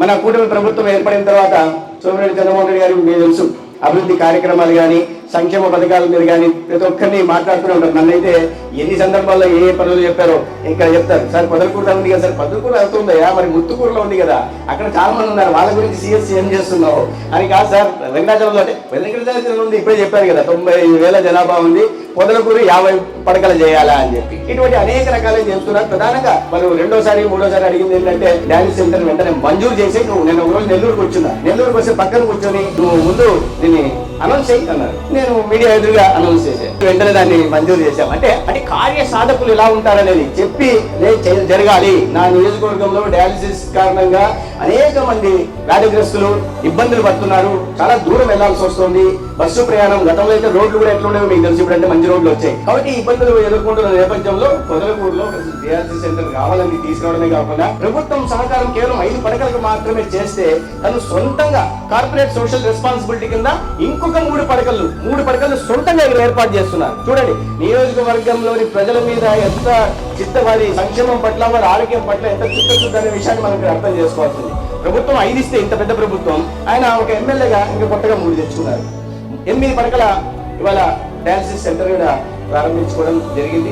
మన కూటమి ప్రభుత్వం ఏర్పడిన తర్వాత సోమిరెడ్డి చంద్రమోహన్ రెడ్డి గారికి మీకు తెలుసు అభివృద్ధి కార్యక్రమాలు కానీ సంక్షేమ పథకాల మీద కానీ ప్రతి ఒక్కరిని మాట్లాడుతూనే ఉంటారు. నన్నైతే ఎన్ని సందర్భాల్లో ఏ ఏ పనులు చెప్పారో ఇక్కడ చెప్తారు. సార్ పొదలకూర ఉంది కదా సార్? పొదలకూర అవుతుందయా మరి ముత్తుకూరులో ఉంది కదా. అక్కడ చాలా మంది ఉన్నారు. వాళ్ళ గురించి సీఎస్ ఏం చేస్తున్నావు? అని కాదు సార్ వెంకటాచలంలో అంటే వెంకటాచలం ఉంది ఇప్పుడే చెప్పారు కదా తొంభై వేల జనాభా ఉంది. పొదలకూరు యాభై పడకలు చేయాలా అని చెప్పి. ఇటువంటి అనేక రకాలు చేస్తున్నారు. ప్రధానంగా మరి రెండోసారి మూడోసారి అడిగింది ఏంటంటే డాన్స్ సెంటర్ వెంటనే మంజూరు చేసి నువ్వు నేను ఒక రోజు నెల్లూరుకి వచ్చిందా? నెల్లూరుకి వస్తే పక్కన కూర్చొని నువ్వు ముందు దీన్ని అనౌన్స్ చేయి అన్నారు. నేను మీడియా ఎదురుగా అనౌన్స్ చేశాను. వెంటనే దాన్ని మంజూరు చేశాం. అంటే అంటే కార్య సాధకులు ఎలా ఉంటారనేది చెప్పి నేను జరగాలి. నా నియోజకవర్గంలో డయాలసిస్ కారణంగా అనేక మంది వ్యాధిగ్రస్తులు ఇబ్బందులు పడుతున్నారు. చాలా దూరం వెళ్ళాల్సి వస్తుంది. బస్సు ప్రయాణం గతంలో అయితే రోడ్లు కూడా ఎట్లా మీకు తెలిసి ఇప్పుడంటే మంచి రోడ్లు వచ్చాయి. కాబట్టి ఇబ్బందులు ఎదుర్కొంటున్న నేపథ్యంలో పొదలకూరులో డయాలసిస్ సెంటర్ కావాలని తీసుకురావడమే కాకుండా ప్రభుత్వం సహకారం కేవలం ఐదు పడకలకు మాత్రమే చేస్తే తను సొంతంగా కార్పొరేట్ సోషల్ రెస్పాన్సిబిలిటీ కింద ఇంకొక మూడు పడకలు మూడు పడకలు సొంతంగా ఇక్కడ ఏర్పాటు చేస్తున్నారు. చూడండి నియోజకవర్గంలోని ప్రజల మీద ఎంత చిత్తవారి సంక్షేమం పట్ల వారి ఆరోగ్యం పట్ల ఎంత చిత్తశుద్ధి అనే విషయాన్ని మనం అర్థం చేసుకోవాల్సింది. ప్రభుత్వం ఐదు ఇస్తే ఇంత పెద్ద ప్రభుత్వం. ఆయన ఒక ఎమ్మెల్యేగా ఇంకా కొత్తగా మూడు తెచ్చుకున్నారు. ఎనిమిది పడకల ఇవాళ డయాలసిస్ సెంటర్ కూడా ప్రారంభించుకోవడం జరిగింది.